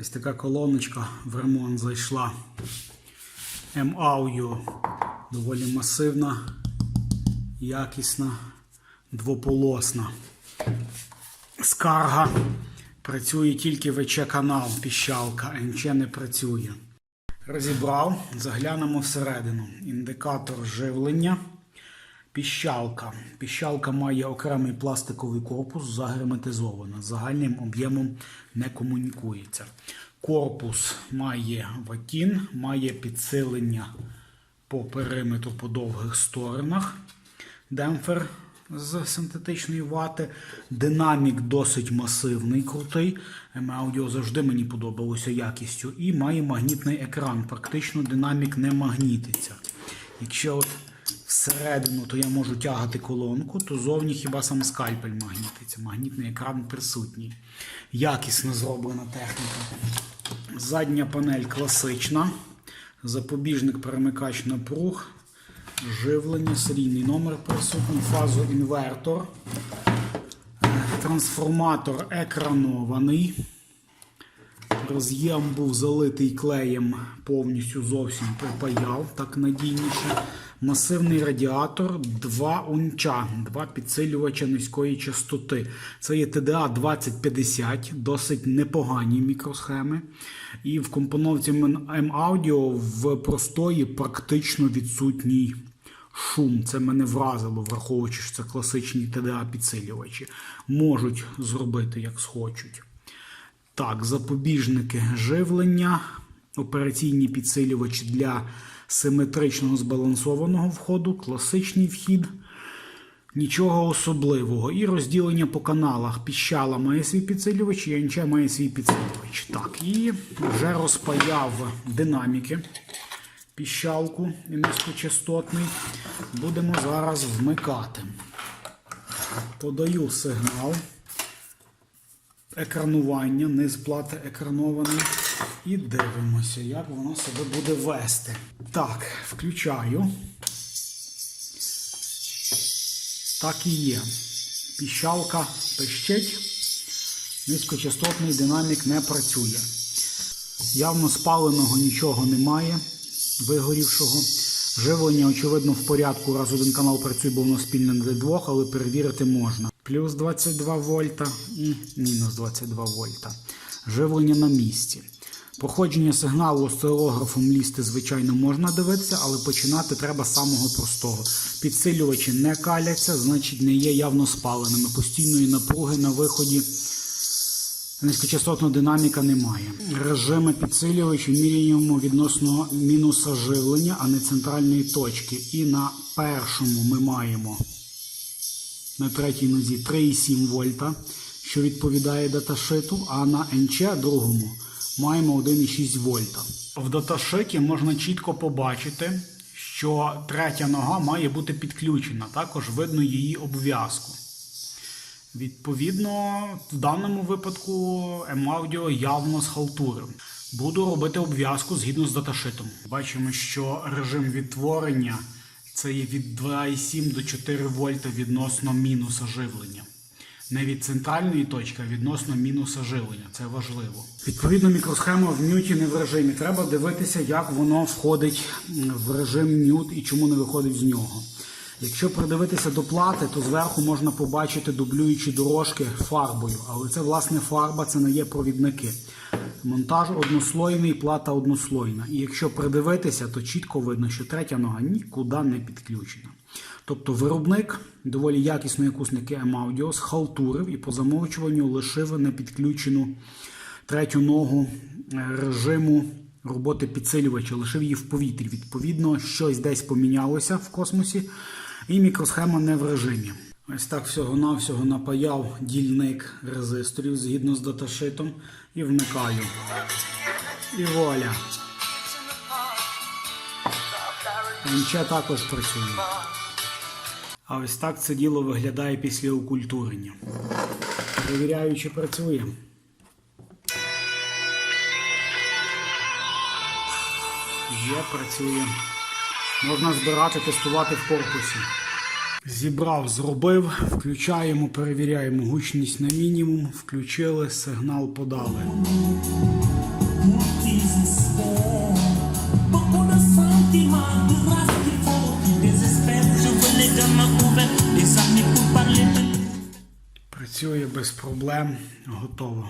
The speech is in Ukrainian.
Ось така колоночка в ремонт зайшла. М-Audio. Доволі масивна, якісна, двополосна. Скарга. Працює тільки ВЧ канал, піщалка, НЧ не працює. Розібрав, заглянемо всередину. Індикатор живлення. Піщалка. Піщалка має окремий пластиковий корпус, загерметизована. Загальним об'ємом не комунікується. Корпус має ватін, має підсилення по периметру по довгих сторонах. Демпфер з синтетичної вати. Динамік досить масивний, крутий. М-Аудіо завжди мені подобалося якістю. І має магнітний екран. Практично динамік не магнітиться. Якщо от всередину, то я можу тягати колонку, то зовні хіба сам скальпель магнітиться. Магнітний екран присутній. Якісно зроблена техніка. Задня панель класична. Запобіжник перемикач напруг. Живлення, серійний номер присутній, фазоінвертор. Е, Трансформатор екранований. Роз'єм був залитий клеєм повністю зовсім припаяв, так надійніше. Масивний радіатор, два унча, два підсилювача низької частоти. Це є TDA 2050, досить непогані мікросхеми. І в компоновці M-Audio в простої практично відсутній шум. Це мене вразило, враховуючи, що це класичні TDA підсилювачі. Можуть зробити, як схочуть. Так, запобіжники живлення, операційні підсилювачі для симетричного збалансованого входу, класичний вхід. Нічого особливого. І розділення по каналах. Піщала має свій підсилювач, янча має свій підсилювач. Так, і вже розпаяв динаміки. Піщалку низькочастотний. Будемо зараз вмикати. Подаю сигнал екранування, низ плати екранований. І дивимося, як воно себе буде вести. Так, включаю. Так і є. Піщалка пищить, низькочастотний динамік не працює. Явно спаленого нічого немає, вигорівшого. Живлення, очевидно, в порядку, раз один канал працює, бо воно спільне для двох, але перевірити можна. Плюс 22 вольта і мінус 22 вольта. Живлення на місці. Походження сигналу осцилографом лізти, звичайно, можна дивитися, але починати треба з самого простого. Підсилювачі не каляться, значить не є явно спаленими. Постійної напруги на виході низькочастотного динаміка немає. Режими підсилювачів міряємо відносно мінуса живлення, а не центральної точки. І на першому ми маємо на третій нозі 3,7 вольта, що відповідає даташиту, а на НЧ другому маємо 1,6 вольта. В даташиті можна чітко побачити, що третя нога має бути підключена. Також видно її обв'язку. Відповідно, в даному випадку М-Audio явно схалтурив. Буду робити обв'язку згідно з даташитом. Бачимо, що режим відтворення це є від 2,7 до 4 вольта відносно мінуса живлення. Не від центральної точки, а відносно мінуса живлення. Це важливо. Відповідно, мікросхема в мюті не в режимі. Треба дивитися, як воно входить в режим мют і чому не виходить з нього. Якщо придивитися до плати, то зверху можна побачити дублюючі дорожки фарбою, але це власне фарба, це не є провідники. Монтаж однослойний, плата однослойна. І якщо придивитися, то чітко видно, що третя нога нікуди не підключена. Тобто виробник доволі якісної акусники M-Audio схалтурив і по замовчуванню лишив непідключену третю ногу е, режиму роботи підсилювача, лишив її в повітрі. Відповідно, щось десь помінялося в космосі, і мікросхема не в режимі. Ось так всього-навсього напаяв дільник резисторів згідно з даташитом і вмикаю. І вуаля. НЧ також працює. А ось так це діло виглядає після окультурення. Перевіряю, чи працює. Є, працює. Можна збирати, тестувати в корпусі. Зібрав, зробив, включаємо, перевіряємо гучність на мінімум, включили, сигнал подали. Працює без проблем, готово.